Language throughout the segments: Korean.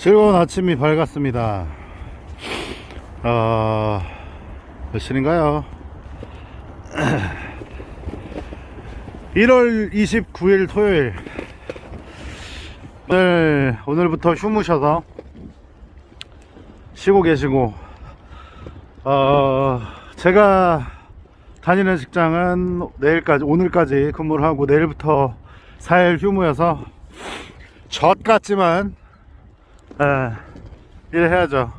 즐거운 아침이 밝았습니다. 어, 몇 시인가요? 1월 29일 토요일. 오늘, 오늘부터 휴무셔서 쉬고 계시고, 어, 제가 다니는 직장은 내일까지, 오늘까지 근무를 하고 내일부터 4일 휴무여서 젖 같지만 예, 일해야죠.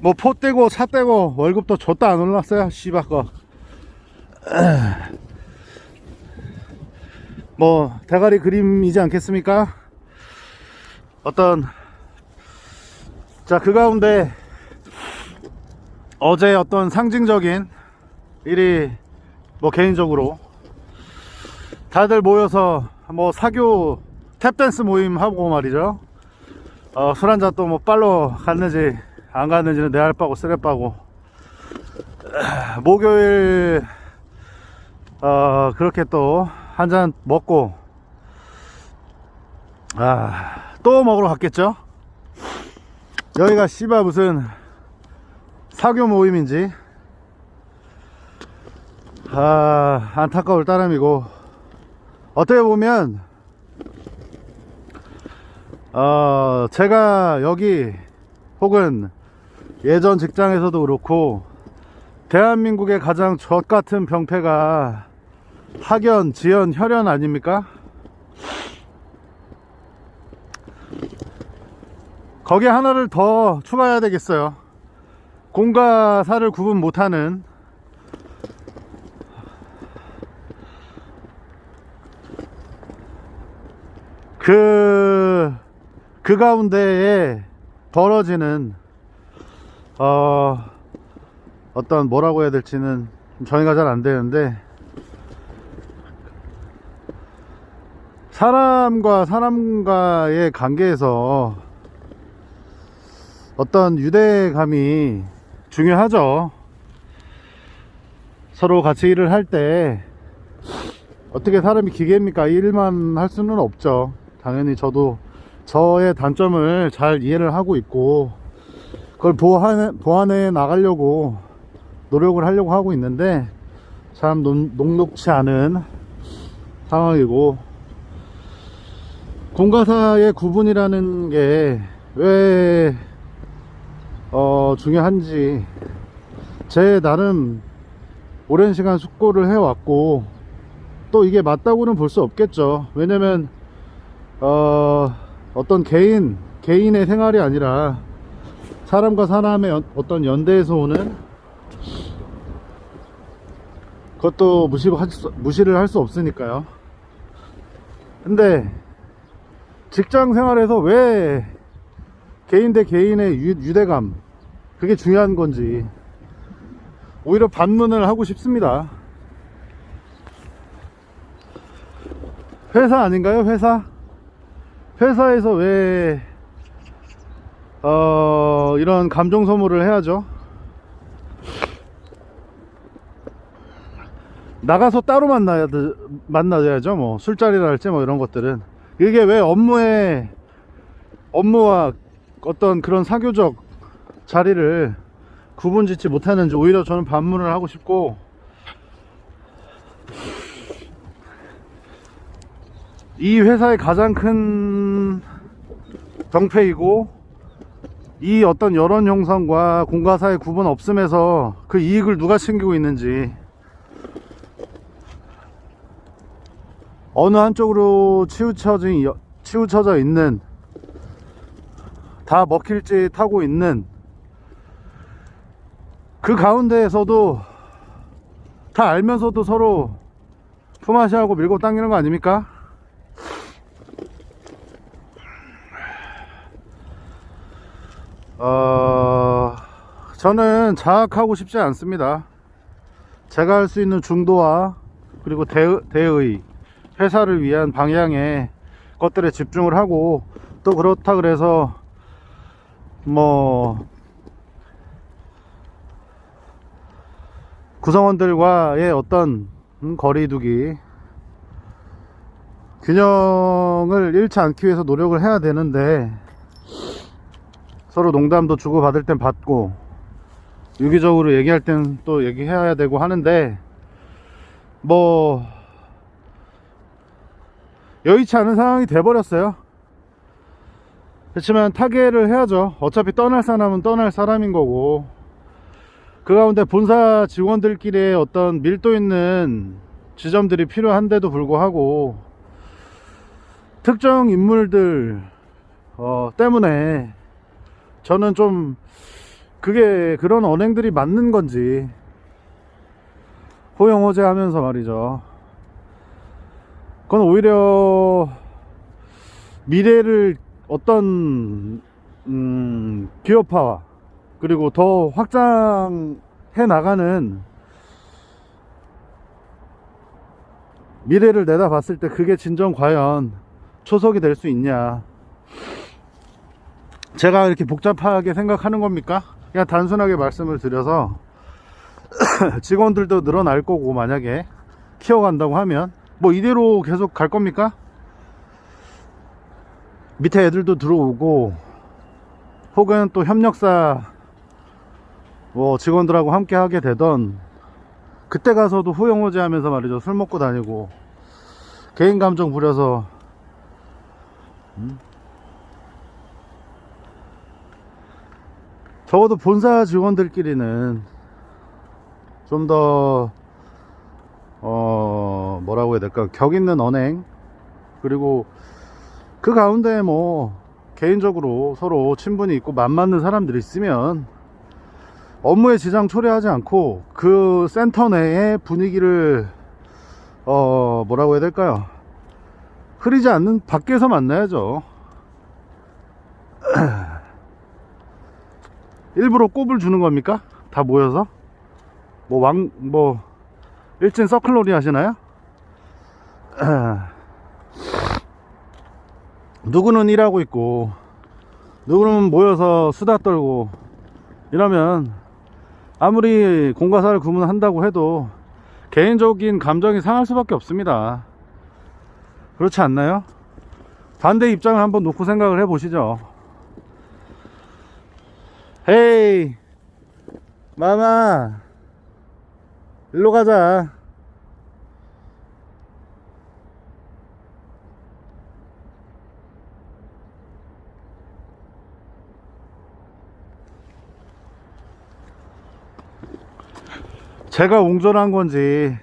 뭐, 포 떼고, 차 떼고, 월급도 줬다 안 올랐어요? 씨발 거. 뭐, 대가리 그림이지 않겠습니까? 어떤, 자, 그 가운데, 어제 어떤 상징적인 일이, 뭐, 개인적으로, 다들 모여서, 뭐, 사교 탭댄스 모임 하고 말이죠. 어, 술 한잔 또 뭐 빨로 갔는지 안 갔는지는 내 알 바고 쓰레 바고. 목요일 어, 그렇게 또 한 잔 먹고. 아, 또 먹으러 갔겠죠? 여기가 씨발 무슨 사교 모임인지. 아 안타까울 따름이고. 어떻게 보면 어, 제가 여기 혹은 예전 직장에서도 그렇고 대한민국의 가장 젖 같은 병폐가 학연, 지연, 혈연 아닙니까? 거기에 하나를 더 추가해야 되겠어요. 공과 사를 구분 못하는 그, 그 가운데에 벌어지는, 어, 어떤 뭐라고 해야 될지는 좀 정의가 잘 안 되는데, 사람과 사람과의 관계에서 어떤 유대감이 중요하죠. 서로 같이 일을 할 때, 어떻게 사람이 기계입니까? 일만 할 수는 없죠. 당연히 저도 저의 단점을 잘 이해를 하고 있고 그걸 보완해, 보완해 나가려고 노력을 하려고 하고 있는데 참 녹, 녹록치 않은 상황이고 공과사의 구분이라는 게왜 어, 중요한지 제 나름 오랜 시간 숙고를 해왔고 또 이게 맞다고는 볼 수 없겠죠. 왜냐면 어, 어떤 개인, 개인의 생활이 아니라 사람과 사람의 연- 어떤 연대에서 오는 그것도 수, 무시를 할 수 없으니까요. 근데 직장 생활에서 왜 개인 대 개인의 유, 유대감 그게 중요한 건지 오히려 반문을 하고 싶습니다. 회사 아닌가요? 회사? 회사에서 왜, 어, 이런 감정 소모를 해야죠? 나가서 따로 만나야, 돼- 만나야죠. 뭐, 술자리랄지 뭐 이런 것들은. 이게 왜 업무에, 업무와 어떤 그런 사교적 자리를 구분 짓지 못하는지 오히려 저는 반문을 하고 싶고, 이 회사의 가장 큰 병폐이고 이 어떤 여론 형성과 공과사의 구분 없음에서 그 이익을 누가 챙기고 있는지 어느 한쪽으로 치우쳐진 여- 치우쳐져 있는 다 먹힐 지 타고 있는 그 가운데에서도 다 알면서도 서로 품앗이하고 밀고 당기는 거 아닙니까? 어, 저는 자학하고 싶지 않습니다. 제가 할 수 있는 중도와 그리고 대, 대의, 회사를 위한 방향의 것들에 집중을 하고 또 그렇다 그래서 뭐 구성원들과의 어떤 음, 거리두기 균형을 잃지 않기 위해서 노력을 해야 되는데 서로 농담도 주고받을 땐 받고 유기적으로 얘기할 땐 또 얘기해야 되고 하는데 뭐 여의치 않은 상황이 돼버렸어요. 그렇지만 타개를 해야죠. 어차피 떠날 사람은 떠날 사람인 거고. 그 가운데 본사 직원들끼리의 어떤 밀도 있는 지점들이 필요한데도 불구하고 특정 인물들 어, 때문에 저는 좀 그게 그런 언행들이 맞는 건지 호영호재 하면서 말이죠. 그건 오히려 미래를 어떤 음, 기업화와 그리고 더 확장해 나가는 미래를 내다봤을 때 그게 진정 과연 초석이 될 수 있냐 제가 이렇게 복잡하게 생각하는 겁니까? 그냥 단순하게 말씀을 드려서 직원들도 늘어날 거고 만약에 키워간다고 하면 뭐 이대로 계속 갈 겁니까? 밑에 애들도 들어오고 혹은 또 협력사 뭐 직원들하고 함께 하게 되던 그때 가서도 후영호제 하면서 말이죠 술 먹고 다니고 개인 감정 부려서 음? 적어도 본사 직원들끼리는 좀 더 어, 뭐라고 해야 될까? 격 있는 언행. 그리고 그 가운데 뭐 개인적으로 서로 친분이 있고 맘 맞는 사람들이 있으면 업무에 지장 초래하지 않고 그 센터 내의 분위기를 어 뭐라고 해야 될까요? 흐리지 않는 밖에서 만나야죠 일부러 꼽을 주는 겁니까? 다 모여서? 뭐 왕, 뭐, 일진 서클놀이 하시나요? 누구는 일하고 있고, 누구는 모여서 수다 떨고, 이러면, 아무리 공과사를 구분한다고 해도, 개인적인 감정이 상할 수밖에 없습니다. 그렇지 않나요? 반대 입장을 한번 놓고 생각을 해보시죠. 헤이 마마 일로 가자. 제가 옹졸한 건지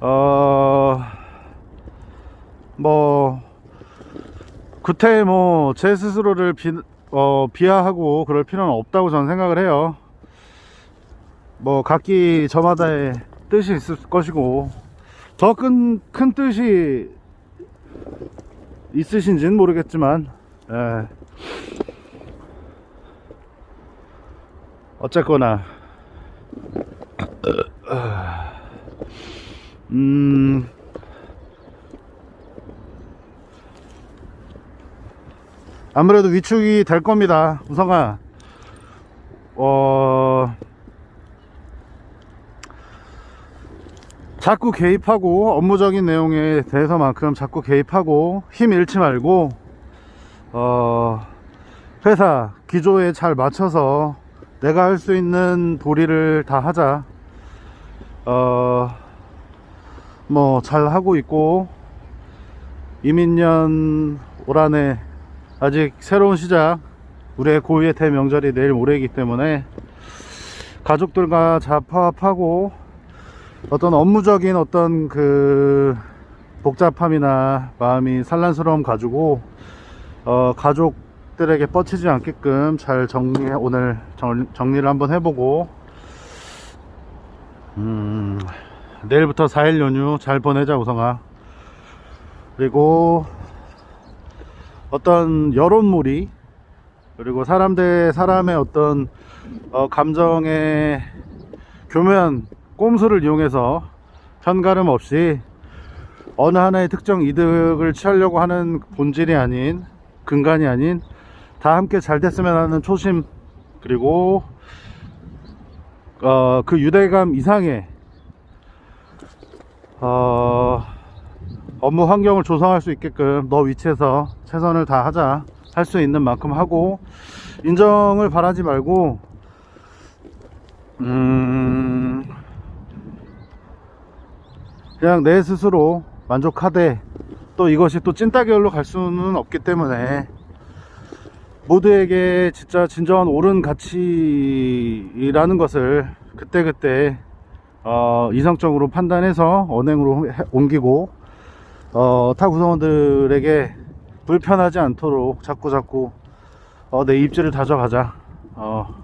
어뭐 구태 뭐제 스스로를 비, 어, 비하하고 그럴 필요는 없다고 저는 생각을 해요. 뭐 각기 저마다의 뜻이 있을 것이고 더 큰 큰 뜻이 있으신지는 모르겠지만 예. 어쨌거나 음 아무래도 위축이 될 겁니다. 우성아, 어, 자꾸 개입하고 업무적인 내용에 대해서만큼 자꾸 개입하고 힘 잃지 말고, 어, 회사 기조에 잘 맞춰서 내가 할 수 있는 도리를 다 하자. 어, 뭐, 잘 하고 있고, 이민년 올 한해 아직 새로운 시작. 우리의 고유의 대명절이 내일 모레이기 때문에 가족들과 잘 파업하고 어떤 업무적인 어떤 그 복잡함이나 마음이 산란스러움 가지고 어 가족들에게 뻗치지 않게끔 잘 정리 오늘 정, 정리를 한번 해보고 음 내일부터 4일 연휴 잘 보내자 우성아. 그리고 어떤 여론몰이 그리고 사람 대 사람의 어떤 어, 감정의 교묘한 꼼수를 이용해서 편가름 없이 어느 하나의 특정 이득을 취하려고 하는 본질이 아닌 근간이 아닌 다 함께 잘 됐으면 하는 초심 그리고 어, 그 유대감 이상의 어, 업무 환경을 조성할 수 있게끔 너 위치에서 최선을 다하자 할 수 있는 만큼 하고 인정을 바라지 말고 음 그냥 내 스스로 만족하되 또 이것이 또 찐따결로 갈 수는 없기 때문에 모두에게 진짜 진정한 옳은 가치라는 것을 그때그때 어, 이성적으로 판단해서 언행으로 해- 옮기고 어, 타 구성원들에게 불편하지 않도록 자꾸 자꾸 어, 내 입지를 다져가자 어.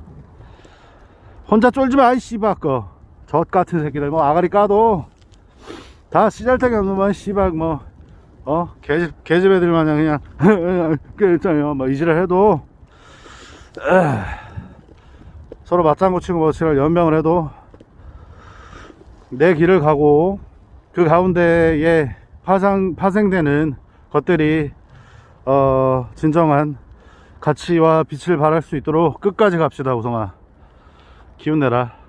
혼자 쫄지 마, 이 씨발, 거. 젖 같은 새끼들, 뭐, 아가리 까도, 다 씨잘타기 없는 만, 씨발, 뭐, 어, 개집, 개집 애들 마냥 그냥, 괜찮아요. 뭐, 이지를 해도, 서로 맞장구 치고 뭐, 지랄 연명을 해도, 내 길을 가고, 그 가운데에 파상, 파생되는 것들이, 어, 진정한 가치와 빛을 발할 수 있도록 끝까지 갑시다, 우성아. 기운 내라.